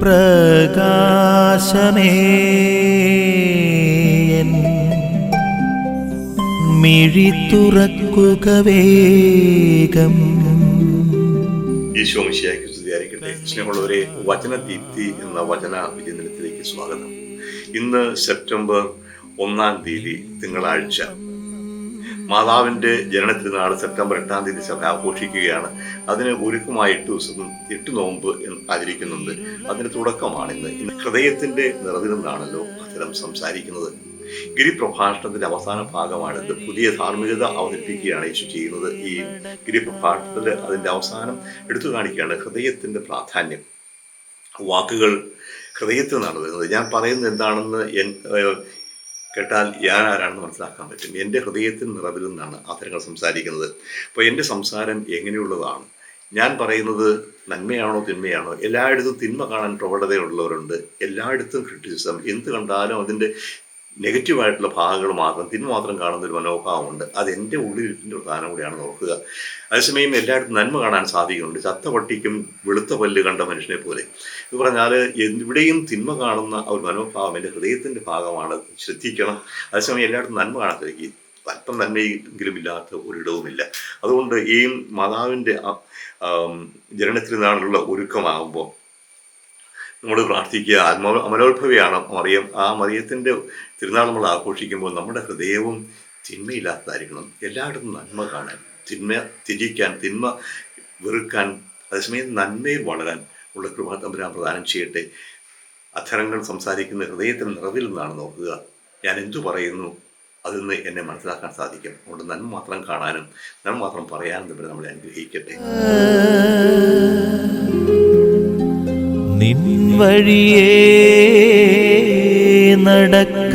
പ്രകാശമേ. മിഴി തുറക്കുക വേഗം. ഈശോ മിശിയാക്കി സ്തുതിയായിരിക്കട്ടെ സ്നേഹമുള്ളവരെ വചനദീപ്തി എന്ന വചന വിചിന്തനത്തിലേക്ക് സ്വാഗതം. ഇന്ന് സെപ്റ്റംബർ ഒന്നാം തീയതി തിങ്കളാഴ്ച. മാതാവിന്റെ ജനനത്തിരുന്നാൾ സെപ്റ്റംബർ എട്ടാം തീയതി സഭ ആഘോഷിക്കുകയാണ്. അതിന് ഒരുക്കമായി എട്ട് ദിവസം എട്ട് നോമ്പ് ആചരിക്കുന്നുണ്ട്. അതിന് തുടക്കമാണ് ഇന്ന്. ഇന്ന് ഹൃദയത്തിന്റെ നിറതിരുന്നാണല്ലോ അത്തരം സംസാരിക്കുന്നത്. ഗിരിപ്രഭാഷണത്തിന്റെ അവസാന ഭാഗമാണിത് പുതിയ ധാർമ്മികത അവതരിപ്പിക്കുകയാണ് യേശു ചെയ്യുന്നത്. ഈ ഗിരിപ്രഭാഷണത്തിൽ അതിന്റെ അവസാനം എടുത്തു കാണിക്കുകയാണ് ഹൃദയത്തിന്റെ പ്രാധാന്യം. വാക്കുകൾ ഹൃദയത്തിൽ നിന്നാണ് വരുന്നത്. ഞാൻ പറയുന്നത് എന്താണെന്ന് കേട്ടാൽ ഞാൻ ആരാണെന്ന് മനസ്സിലാക്കാൻ പറ്റും. എന്റെ ഹൃദയത്തിൽ നിറവിൽ നിന്നാണ് അത്തരങ്ങൾ സംസാരിക്കുന്നത്. അപ്പോൾ എന്റെ സംസാരം എങ്ങനെയുള്ളതാണ്? ഞാൻ പറയുന്നത് നന്മയാണോ തിന്മയാണോ? എല്ലായിടത്തും തിന്മ കാണാൻ പ്രവണതയുള്ളവരുണ്ട്. എല്ലായിടത്തും ക്രിറ്റിസിസം എന്ത് കണ്ടാലും അതിന്റെ നെഗറ്റീവായിട്ടുള്ള ഭാഗങ്ങൾ മാത്രം മാത്രം കാണുന്ന ഒരു മനോഭാവമുണ്ട് അത് എന്റെ ഉള്ളിലിരിക്കുന്ന ഒരു സ്ഥാനം കൂടിയാണ് നോക്കുക അതേസമയം എല്ലായിടത്തും നന്മ കാണാൻ സാധിക്കുന്നുണ്ട്. ചത്ത പട്ടിക്കും വെളുത്ത പല്ല് കണ്ട മനുഷ്യനെ പോലെ. എന്ന് പറഞ്ഞാൽ എവിടെയും തിന്മ കാണുന്ന ഒരു മനോഭാവം എന്റെ ഹൃദയത്തിന്റെ ഭാഗമാണ്. ശ്രദ്ധിക്കണം. അതേസമയം എല്ലായിടത്തും നന്മ കാണാൻ സാധിക്കും. അല്പം നന്മയെങ്കിലും ഇല്ലാത്ത ഒരിടവുമില്ല. അതുകൊണ്ട് ഈ മാതാവിന്റെ ജനനത്തിൽ നിന്നാണുള്ള ഒരുക്കമാകുമ്പോൾ നമ്മൾ പ്രാർത്ഥിക്കുക. ആത്മ അമലോത്ഭവിയാണ് മറിയം. ആ മറിയത്തിന്റെ തിരുനാൾ നമ്മൾ ആഘോഷിക്കുമ്പോൾ നമ്മുടെ ഹൃദയവും തിന്മയില്ലാത്തതായിരിക്കണം എല്ലായിടത്തും നന്മ കാണാൻ തിന്മ തിരിക്കാൻ തിന്മ വെറുക്കാൻ അതേസമയം നന്മയിൽ വളരാൻ ഉള്ള കൃപ തമ്പുരാൻ പ്രദാനം ചെയ്യട്ടെ. അധരങ്ങൾ സംസാരിക്കുന്ന ഹൃദയത്തിൽ നിറവിൽ നിന്നാണ് നോക്കുക. ഞാൻ എന്തു പറയുന്നു? അതിൽ നിന്ന് എന്നെ മനസ്സിലാക്കാൻ സാധിക്കും. അതുകൊണ്ട് നന്മ മാത്രം കാണാനും നന്മ മാത്രം പറയാനും തമ്മിൽ നമ്മളെ അനുഗ്രഹിക്കട്ടെ. വഴിയേ നടക്ക